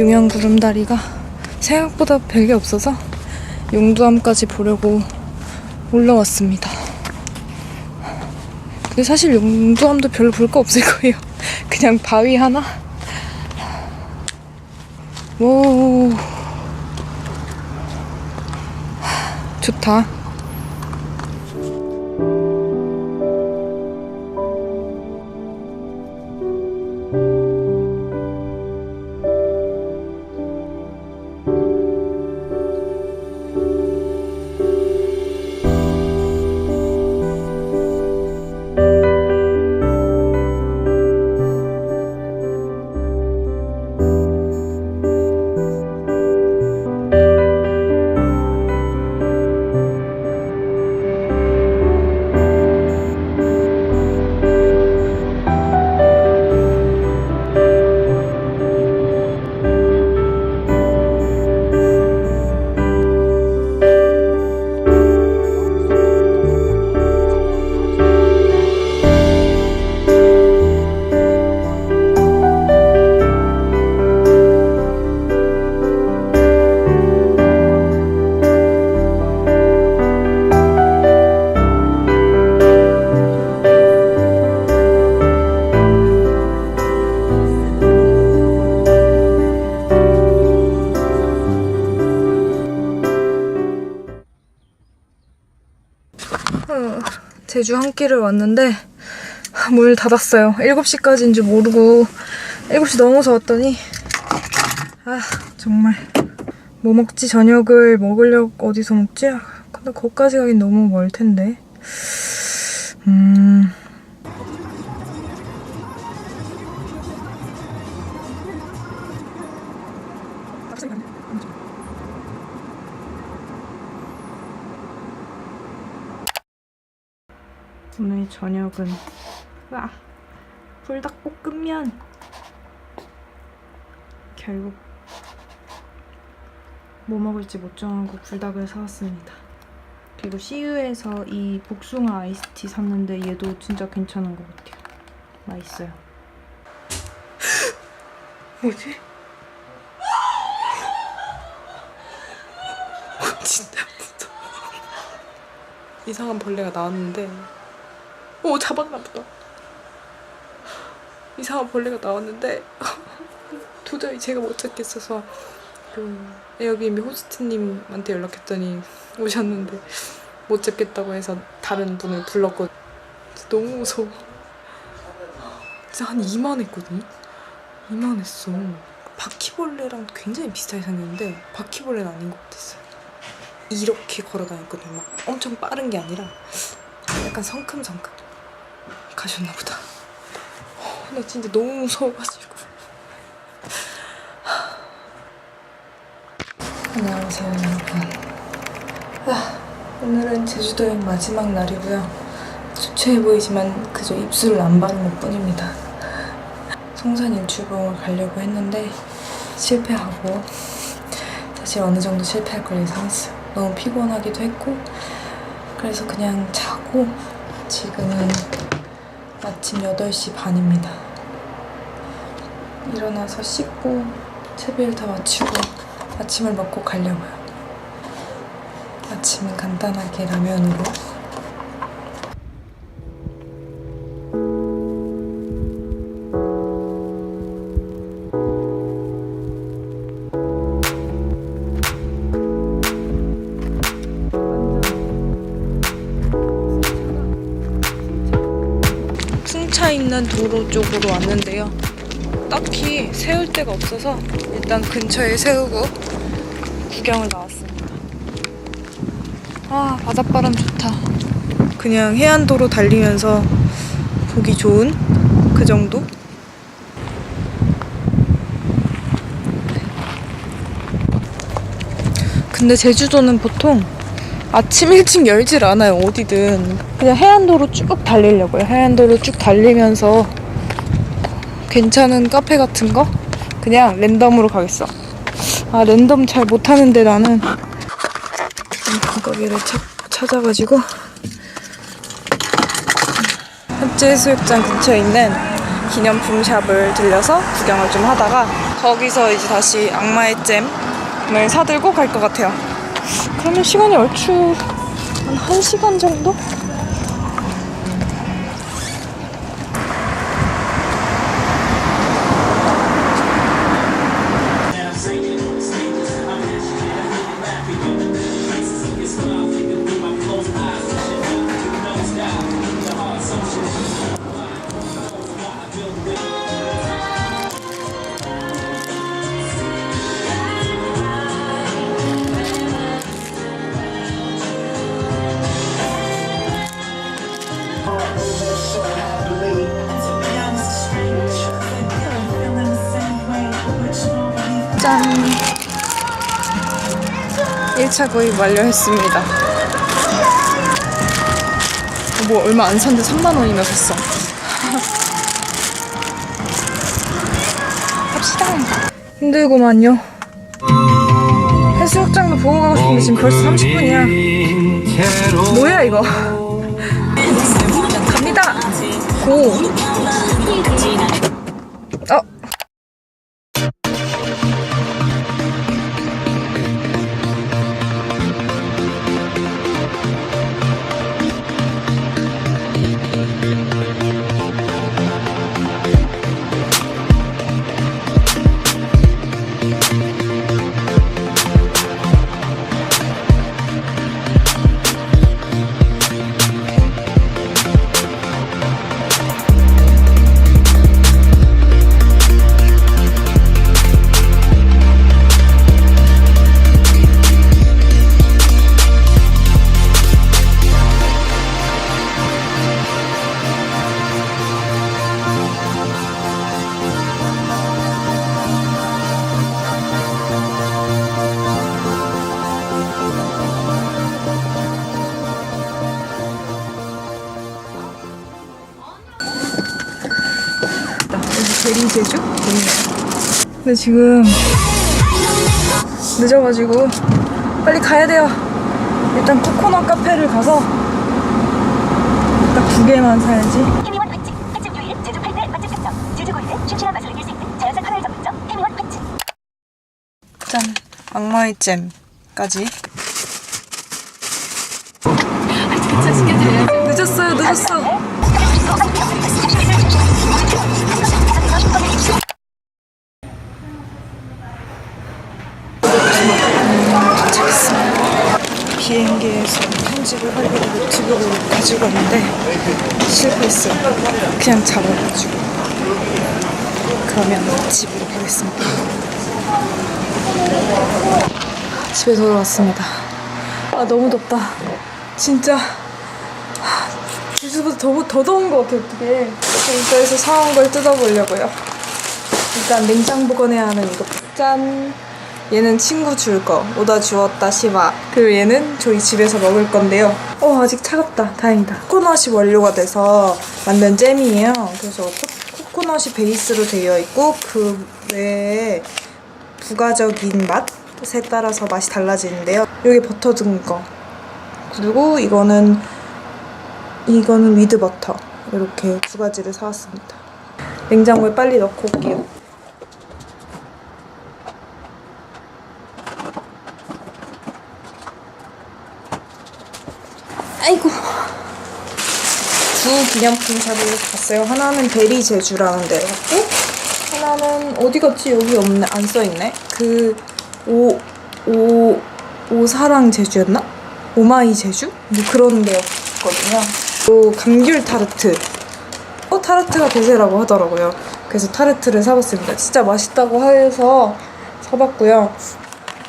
용영 구름다리가 생각보다 별게 없어서 용두암까지 보려고 올라왔습니다. 근데 사실 용두암도 별로 볼 거 없을 거예요. 그냥 바위 하나? 오. 좋다. 제주 한 끼를 왔는데 문 닫았어요. 7시까지인 줄 모르고 7시 넘어서 왔더니 아 정말 뭐 먹지 저녁을 먹으려고 어디서 먹지? 아, 근데 거기까지 가긴 너무 멀 텐데 음 오늘 저녁은 와 불닭볶음면 결국 뭐 먹을지 못 정하고 불닭을 사왔습니다. 그리고 CU에서 이 복숭아 아이스티 샀는데 얘도 진짜 괜찮은 것 같아요. 맛있어요. 뭐지? 진짜 무서워. 이상한 벌레가 나왔는데 오 잡았나 보다. 이상한 벌레가 나왔는데 도저히 제가 못 찾겠어서 그 에어비앤비 호스트님한테 연락했더니 오셨는데 못 잡겠다고 해서 다른 분을. 진짜 너무 무서워. 진짜 한 이만했거든요. 이만했어. 바퀴벌레랑 굉장히 비슷하게 생겼는데 바퀴벌레는 아닌 것 같았어요. 이렇게 걸어다녔거든요. 막 엄청 빠른 게 아니라 약간 성큼성큼 가셨나 보다. 어, 나 진짜 너무 무서워가지고. 안녕하세요, 여러분. 아, 오늘은 제주도 여행 마지막 날이고요. 주체해 보이지만 그저 입술을 안 바른 것 뿐입니다. 성산 일출봉을 가려고 했는데 실패하고 사실 어느 정도 실패할 걸 예상했어요. 너무 피곤하기도 했고 그래서 그냥 자고 지금은 아침 8시 반입니다. 일어나서 씻고 채비를 다 마치고 아침을 먹고 가려고요. 아침은 간단하게 라면으로 있는 도로 쪽으로 왔는데요. 딱히 세울 데가 없어서 일단 근처에 세우고 구경을 나왔습니다. 아, 바닷바람 좋다. 그냥 해안도로 달리면서 보기 좋은 그 정도? 근데 제주도는 보통 아침 일찍 열질 않아요, 어디든. 그냥 해안도로 쭉 달리려고요. 해안도로 쭉 달리면서 괜찮은 카페 같은 거? 그냥 랜덤으로 가겠어. 아, 랜덤 잘 못하는데 나는. 거기를 찾, 찾아가지고. 합재해수욕장 근처에 있는 기념품 샵을 들려서 구경을 좀 하다가 거기서 이제 다시 악마의 잼을 사들고 갈 것 같아요. 그러면 시간이 얼추 한 1시간 정도? 1차 구입 완료했습니다. 뭐 얼마 안 샀는데 3만원이나 샀어. 갑시다. 힘들구만요. 해수욕장도 보고 가고 싶은데 지금 벌써 30분이야. 뭐야 이거? 갑니다. 고. 어. 대리 제주? 근데 지금 늦어가지고 빨리 가야 돼요. 일단 코코넛 카페를 가서 딱 두 개만 사야지. 해미원 횟집 횟집 요일 제주 8대 맛집 특성 제주 고유의 춤추한 맛을 느낄 수 있는 자연산 카메라 전문점 해미원 횟집 짠 악마의 잼까지. 늦었어요, 늦었어. 편집을 하려고 노트북을 가지고 왔는데 실패했어요. 그냥 잡아가지고. 그러면 집으로 가겠습니다. 집에 돌아왔습니다. 아 너무 덥다. 진짜 하, 제주보다 더, 더 더운 것 같아 어떻게. 진짜에서 사온 걸 뜯어보려고요. 일단 냉장 보관해야 하는 이거 짠. 얘는 친구 줄 거. 오다 주었다 시바. 그리고 얘는 저희 집에서 먹을 건데요. 어 아직 차갑다. 다행이다. 코코넛이 원료가 돼서 만든 잼이에요. 그래서 코, 코코넛이 베이스로 되어 있고 그 외에 부가적인 맛에 따라서 맛이 달라지는데요. 여기 버터 든 거. 그리고 이거는 이거는 위드 버터. 이렇게 두 가지를 사왔습니다. 냉장고에 빨리 넣고 올게요. 아이고. 두 기념품 샵을 갔어요. 하나는 베리 제주라는 데 갔고 하나는 어디 갔지? 여기 없네. 안 써 있네. 그 오 오 오사랑 제주였나? 오마이 제주? 뭐 그런 데였거든요. 또 감귤 타르트. 어 타르트가 대세라고 하더라고요. 그래서 타르트를 사봤습니다. 진짜 맛있다고 해서 사봤고요.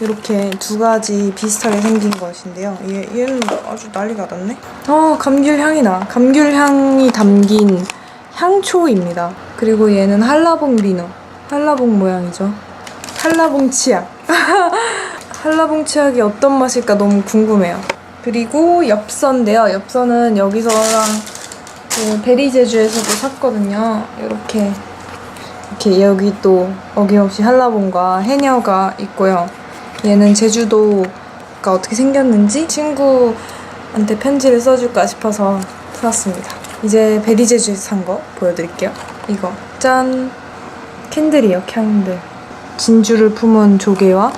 이렇게 두 가지 비슷하게 생긴 것인데요. 얘, 얘는 아주 난리가 났네. 어, 감귤 향이 나. 감귤 향이 담긴 향초입니다. 그리고 얘는 한라봉 비누. 한라봉 모양이죠. 한라봉 치약. 한라봉 치약이 어떤 맛일까 너무 궁금해요. 그리고 엽서인데요. 엽서는 여기서랑 그 베리 제주에서도 샀거든요. 이렇게 이렇게 여기 또 어김없이 한라봉과 해녀가 있고요. 얘는 제주도가 어떻게 생겼는지 친구한테 편지를 써줄까 싶어서 샀습니다. 이제 베리 제주에서 산 거 보여드릴게요. 이거 짠 캔들이요 캔들. 진주를 품은 조개와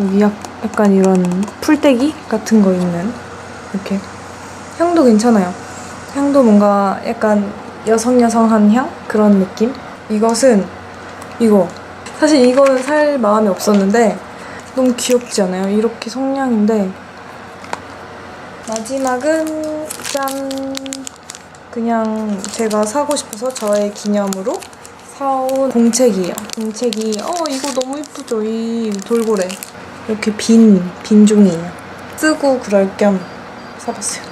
여기 약, 약간 이런 풀떼기 같은 거 있는 이렇게 향도 괜찮아요. 향도 뭔가 약간 여성 여성한 향 그런 느낌. 이것은 이거 사실 이거는 살 마음이 없었는데 너무 귀엽지 않아요? 이렇게 성냥인데 마지막은 짠 그냥 제가 사고 싶어서 저의 기념으로 사온 공책이에요. 공책이 어 이거 너무 이쁘죠? 이 돌고래 이렇게 빈 빈 종이에요. 쓰고 그럴 겸 사봤어요. 헉,